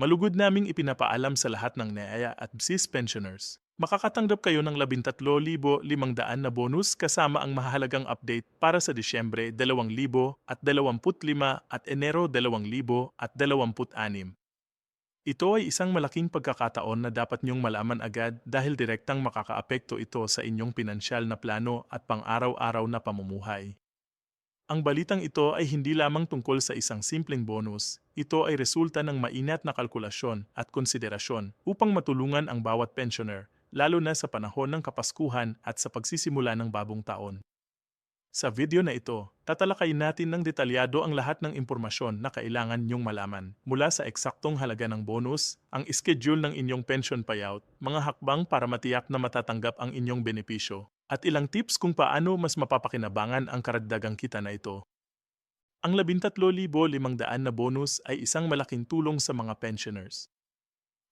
Malugod naming ipinapaalam sa lahat ng NEA at BSIS pensioners. Makakatanggap kayo ng 13,500 na bonus kasama ang mahalagang update para sa Disyembre 2025 at Enero 2026. Ito ay isang malaking pagkakataon na dapat niyong malaman agad dahil direktang makakaapekto ito sa inyong pinansyal na plano at pang-araw-araw na pamumuhay. Ang balitang ito ay hindi lamang tungkol sa isang simpleng bonus, ito ay resulta ng mainat na kalkulasyon at konsiderasyon upang matulungan ang bawat pensioner, lalo na sa panahon ng kapaskuhan at sa pagsisimula ng bagong taon. Sa video na ito, tatalakayin natin ng detalyado ang lahat ng impormasyon na kailangan niyong malaman, mula sa eksaktong halaga ng bonus, ang schedule ng inyong pension payout, mga hakbang para matiyak na matatanggap ang inyong benepisyo, at ilang tips kung paano mas mapapakinabangan ang karagdagang kita na ito. Ang 13,500 na bonus ay isang malaking tulong sa mga pensioners.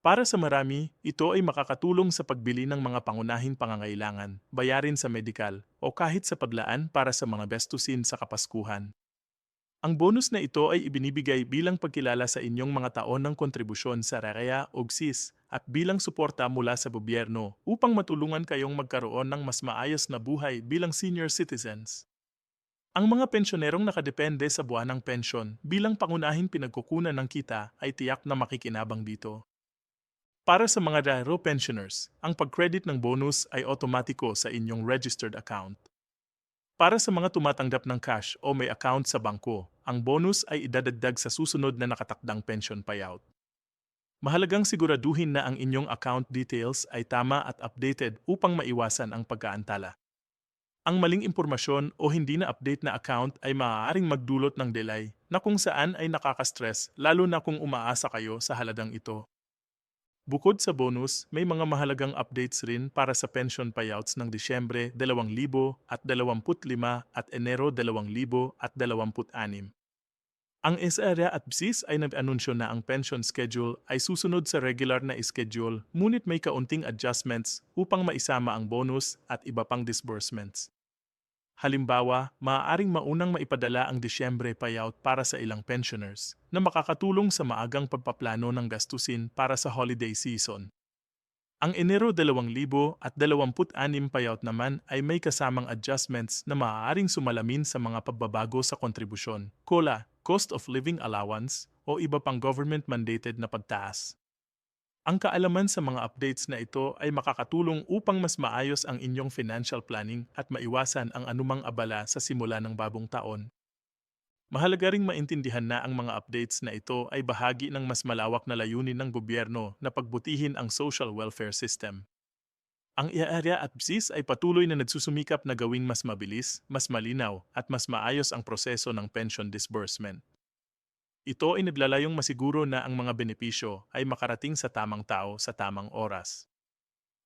Para sa marami, ito ay makakatulong sa pagbili ng mga pangunahing pangangailangan, bayarin sa medikal, o kahit sa paglaan para sa mga bestusin sa kapaskuhan. Ang bonus na ito ay ibinibigay bilang pagkilala sa inyong mga taon ng kontribusyon sa REA o GSIS at bilang suporta mula sa gobyerno upang matulungan kayong magkaroon ng mas maayos na buhay bilang senior citizens. Ang mga pensyonerong nakadepende sa buwan ng pensyon bilang pangunahing pinagkukunan ng kita ay tiyak na makikinabang dito. Para sa mga Dairo pensioners, ang pag-credit ng bonus ay otomatiko sa inyong registered account. Para sa mga tumatanggap ng cash o may account sa bangko, ang bonus ay idadagdag sa susunod na nakatakdang pension payout. Mahalagang siguraduhin na ang inyong account details ay tama at updated upang maiwasan ang pagkaantala. Ang maling impormasyon o hindi na update na account ay maaaring magdulot ng delay na kung saan ay nakaka-stress lalo na kung umaasa kayo sa haladang ito. Bukod sa bonus, may mga mahalagang updates rin para sa pension payouts ng Disyembre 2025 at Enero 2026. Ang SRA at BSIS ay nag-anunsyo na ang pension schedule ay susunod sa regular na schedule ngunit may kaunting adjustments upang maisama ang bonus at iba pang disbursements. Halimbawa, maaaring maunang maipadala ang Disyembre payout para sa ilang pensioners na makakatulong sa maagang pagpaplano ng gastusin para sa holiday season. Ang Enero 2026 payout naman ay may kasamang adjustments na maaaring sumalamin sa mga pagbabago sa kontribusyon, COLA, Cost of Living Allowance, o iba pang government-mandated na pagtaas. Ang kaalaman sa mga updates na ito ay makakatulong upang mas maayos ang inyong financial planning at maiwasan ang anumang abala sa simula ng bagong taon. Mahalaga ring maintindihan na ang mga updates na ito ay bahagi ng mas malawak na layunin ng gobyerno na pagbutihin ang social welfare system. Ang IARA at BSIS ay patuloy na nagsusumikap na gawing mas mabilis, mas malinaw, at mas maayos ang proseso ng pension disbursement. Ito ay naglalayong masiguro na ang mga benepisyo ay makarating sa tamang tao sa tamang oras.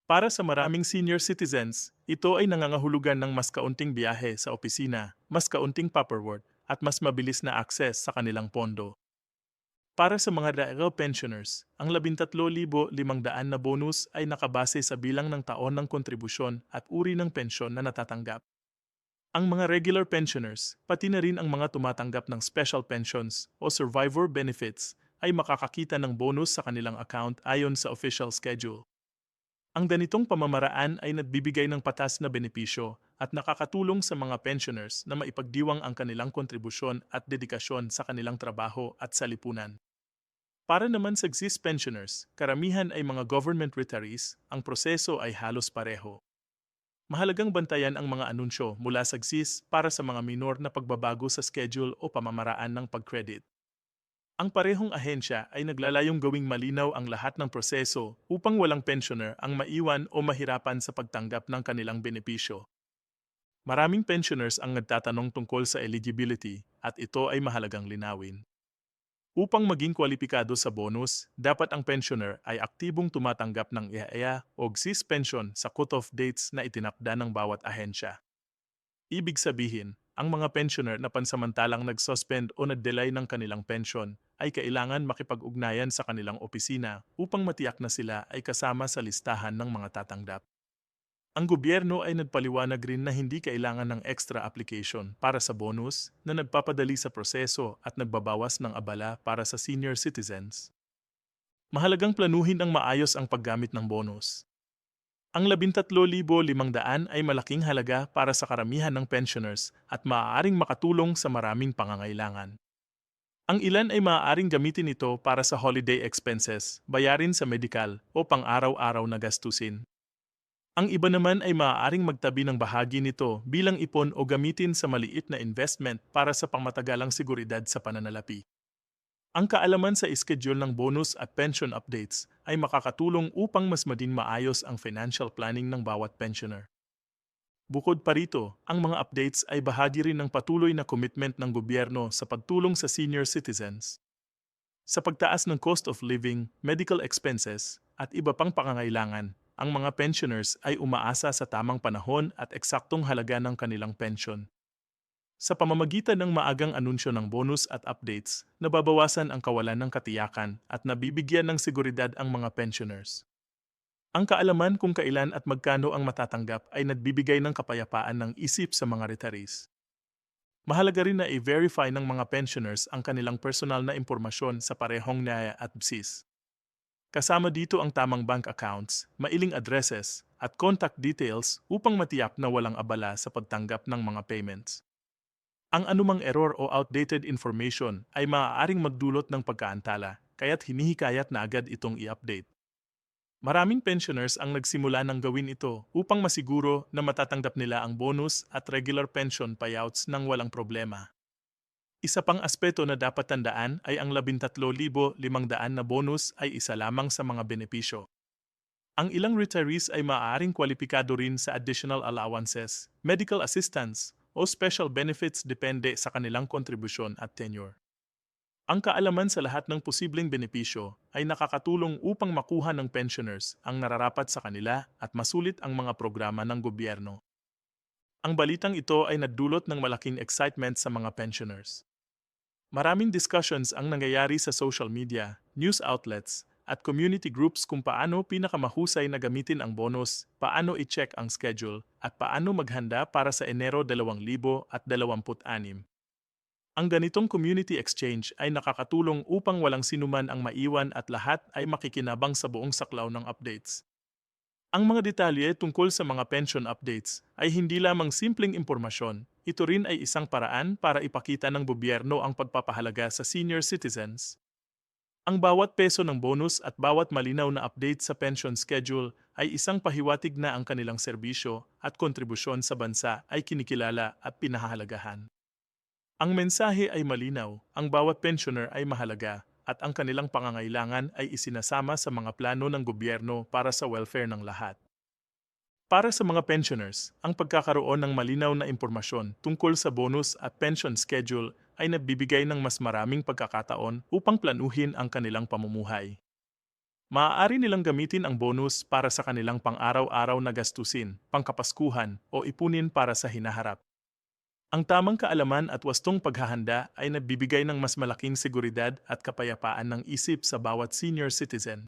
Para sa maraming senior citizens, ito ay nangangahulugan ng mas kaunting biyahe sa opisina, mas kaunting paperwork, at mas mabilis na akses sa kanilang pondo. Para sa mga daerah pensioners, ang 13,500 na bonus ay nakabase sa bilang ng taon ng kontribusyon at uri ng pensyon na natatanggap. Ang mga regular pensioners, pati na rin ang mga tumatanggap ng special pensions o survivor benefits ay makakakita ng bonus sa kanilang account ayon sa official schedule. Ang ganitong pamamaraan ay nagbibigay ng patas na benepisyo at nakakatulong sa mga pensioners na maipagdiwang ang kanilang kontribusyon at dedikasyon sa kanilang trabaho at sa lipunan. Para naman sa GSIS pensioners, karamihan ay mga government retirees, ang proseso ay halos pareho. Mahalagang bantayan ang mga anunsyo mula sa GSIS para sa mga minor na pagbabago sa schedule o pamamaraan ng pag-credit. Ang parehong ahensya ay naglalayong gawing malinaw ang lahat ng proseso upang walang pensioner ang maiwan o mahirapan sa pagtanggap ng kanilang benepisyo. Maraming pensioners ang nagtatanong tungkol sa eligibility at ito ay mahalagang linawin. Upang maging kwalipikado sa bonus, dapat ang pensioner ay aktibong tumatanggap ng IAEA o GSIS pension sa cut-off dates na itinakda ng bawat ahensya. Ibig sabihin, ang mga pensioner na pansamantalang nag-suspend o nag-delay ng kanilang pension ay kailangan makipag-ugnayan sa kanilang opisina upang matiyak na sila ay kasama sa listahan ng mga tatanggap. Ang gobyerno ay nagpaliwanag rin na hindi kailangan ng extra application para sa bonus na nagpapadali sa proseso at nagbabawas ng abala para sa senior citizens. Mahalagang planuhin ng maayos ang paggamit ng bonus. Ang 13,500 ay malaking halaga para sa karamihan ng pensioners at maaaring makatulong sa maraming pangangailangan. Ang ilan ay maaaring gamitin ito para sa holiday expenses, bayarin sa medical o pang-araw-araw na gastusin. Ang iba naman ay maaaring magtabi ng bahagi nito bilang ipon o gamitin sa maliit na investment para sa pangmatagalang seguridad sa pananalapi. Ang kaalaman sa schedule ng bonus at pension updates ay makakatulong upang mas mading maayos ang financial planning ng bawat pensioner. Bukod pa rito, ang mga updates ay bahagi rin ng patuloy na commitment ng gobyerno sa pagtulong sa senior citizens. Sa pagtaas ng cost of living, medical expenses, at iba pang pangangailangan, ang mga pensioners ay umaasa sa tamang panahon at eksaktong halaga ng kanilang pension. Sa pamamagitan ng maagang anunsyo ng bonus at updates, nababawasan ang kawalan ng katiyakan at nabibigyan ng seguridad ang mga pensioners. Ang kaalaman kung kailan at magkano ang matatanggap ay nagbibigay ng kapayapaan ng isip sa mga retirees. Mahalaga rin na i-verify ng mga pensioners ang kanilang personal na impormasyon sa parehong NAYA at BSIS. Kasama dito ang tamang bank accounts, mailing addresses, at contact details upang matiyak na walang abala sa pagtanggap ng mga payments. Ang anumang error o outdated information ay maaaring magdulot ng pagkaantala, kaya't hinihikayat na agad itong i-update. Maraming pensioners ang nagsimula ng gawin ito upang masiguro na matatanggap nila ang bonus at regular pension payouts ng walang problema. Isa pang aspeto na dapat tandaan ay ang 13,500 na bonus ay isa lamang sa mga benepisyo. Ang ilang retirees ay maaaring kwalipikado rin sa additional allowances, medical assistance, o special benefits depende sa kanilang kontribusyon at tenure. Ang kaalaman sa lahat ng posibleng benepisyo ay nakakatulong upang makuha ng pensioners ang nararapat sa kanila at masulit ang mga programa ng gobyerno. Ang balitang ito ay nadulot ng malaking excitement sa mga pensioners. Maraming discussions ang nangyayari sa social media, news outlets, at community groups kung paano pinakamahusay na gamitin ang bonus, paano i-check ang schedule, at paano maghanda para sa Enero 2026. Ang ganitong community exchange ay nakakatulong upang walang sinuman ang maiwan at lahat ay makikinabang sa buong saklaw ng updates. Ang mga detalye tungkol sa mga pension updates ay hindi lamang simpleng impormasyon, ito rin ay isang paraan para ipakita ng gobyerno ang pagpapahalaga sa senior citizens. Ang bawat peso ng bonus at bawat malinaw na update sa pension schedule ay isang pahiwatig na ang kanilang serbisyo at kontribusyon sa bansa ay kinikilala at pinahahalagahan. Ang mensahe ay malinaw, ang bawat pensioner ay mahalaga at ang kanilang pangangailangan ay isinasama sa mga plano ng gobyerno para sa welfare ng lahat. Para sa mga pensioners, ang pagkakaroon ng malinaw na impormasyon tungkol sa bonus at pension schedule ay nabibigay ng mas maraming pagkakataon upang planuhin ang kanilang pamumuhay. Maaari nilang gamitin ang bonus para sa kanilang pang-araw-araw na gastusin, pangkapaskuhan o ipunin para sa hinaharap. Ang tamang kaalaman at wastong paghahanda ay nabibigay ng mas malaking seguridad at kapayapaan ng isip sa bawat senior citizen.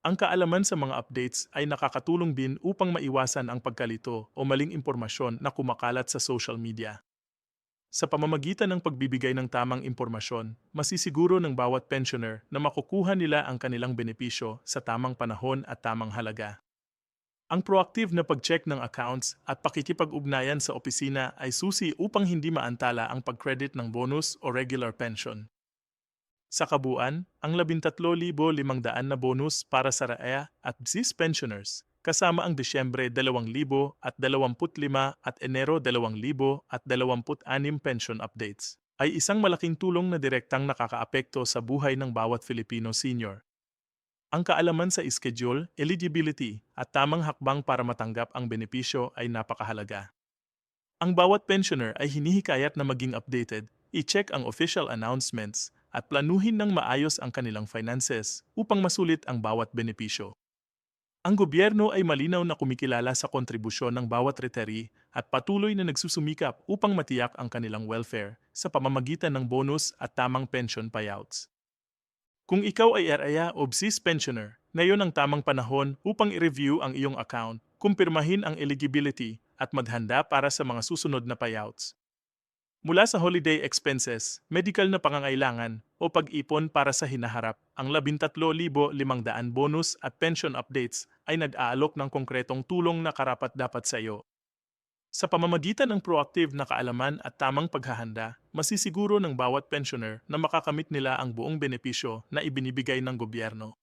Ang kaalaman sa mga updates ay nakakatulong din upang maiwasan ang pagkalito o maling impormasyon na kumakalat sa social media. Sa pamamagitan ng pagbibigay ng tamang impormasyon, masisiguro ng bawat pensioner na makukuha nila ang kanilang benepisyo sa tamang panahon at tamang halaga. Ang proactive na pag-check ng accounts at pakikipag-ugnayan sa opisina ay susi upang hindi maantala ang pag-credit ng bonus o regular pension. Sa kabuuan, ang 13,500 na bonus para sa RAEA at BSIS pensioners kasama ang Disyembre 2025 at Enero 2026 pension updates, ay isang malaking tulong na direktang nakakaapekto sa buhay ng bawat Filipino senior. Ang kaalaman sa schedule, eligibility, at tamang hakbang para matanggap ang benepisyo ay napakahalaga. Ang bawat pensioner ay hinihikayat na maging updated, i-check ang official announcements, at planuhin ng maayos ang kanilang finances upang masulit ang bawat benepisyo. Ang gobyerno ay malinaw na kumikilala sa kontribusyon ng bawat retiree at patuloy na nagsusumikap upang matiyak ang kanilang welfare sa pamamagitan ng bonus at tamang pension payouts. Kung ikaw ay RIA o BSIS pensioner, ngayon ang tamang panahon upang i-review ang iyong account, kumpirmahin ang eligibility at maghanda para sa mga susunod na payouts. Mula sa holiday expenses, medical na pangangailangan o pag-ipon para sa hinaharap, ang 13,500 bonus at pension updates ay nag-aalok ng konkretong tulong na karapat-dapat sa iyo. Sa pamamagitan ng proactive na kaalaman at tamang paghahanda, masisiguro ng bawat pensioner na makakamit nila ang buong benepisyo na ibinibigay ng gobyerno.